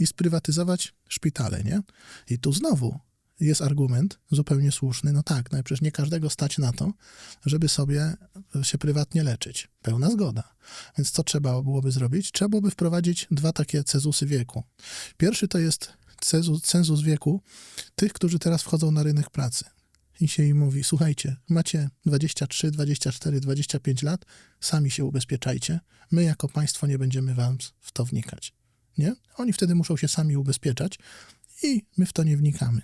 i sprywatyzować szpitale, nie? I tu znowu jest argument zupełnie słuszny. No tak, no przecież nie każdego stać na to, żeby sobie się prywatnie leczyć. Pełna zgoda. Więc co trzeba byłoby zrobić? Trzeba byłoby wprowadzić dwa takie cezusy wieku. Pierwszy to jest cezus, cenzus wieku tych, którzy teraz wchodzą na rynek pracy. I się im mówi, słuchajcie, macie 23, 24, 25 lat, sami się ubezpieczajcie. My jako państwo nie będziemy wam w to wnikać. Nie? Oni wtedy muszą się sami ubezpieczać i my w to nie wnikamy.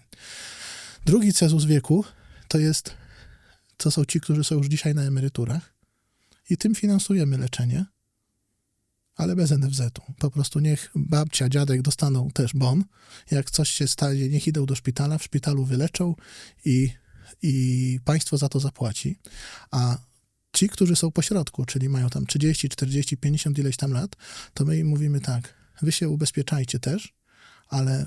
Drugi cezus wieku to jest, to są ci, którzy są już dzisiaj na emeryturach i tym finansujemy leczenie, ale bez NFZ-u. Po prostu niech babcia, dziadek dostaną też bon. Jak coś się stanie, niech idą do szpitala, w szpitalu wyleczą i, i państwo za to zapłaci. A ci, którzy są pośrodku, czyli mają tam 30, 40, 50 ileś tam lat, to my im mówimy tak, wy się ubezpieczajcie też, ale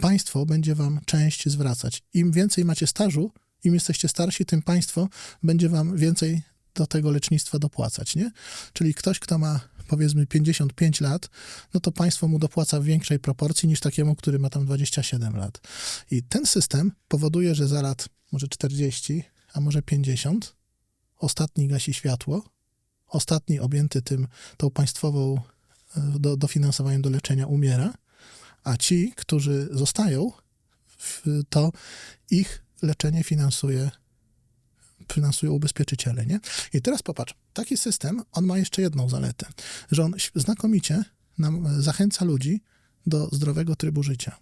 państwo będzie wam część zwracać. Im więcej macie stażu, im jesteście starsi, tym państwo będzie wam więcej do tego lecznictwa dopłacać, nie? Czyli ktoś, kto ma powiedzmy 55 lat, no to państwo mu dopłaca w większej proporcji niż takiemu, który ma tam 27 lat. I ten system powoduje, że za lat może 40, a może 50 ostatni gasi światło, ostatni objęty tym, tą państwową do, dofinansowaniem do leczenia umiera, a ci, którzy zostają, to ich leczenie finansuje, finansują ubezpieczyciele, nie? I teraz popatrz, taki system, on ma jeszcze jedną zaletę, że on znakomicie nam e, zachęca ludzi do zdrowego trybu życia.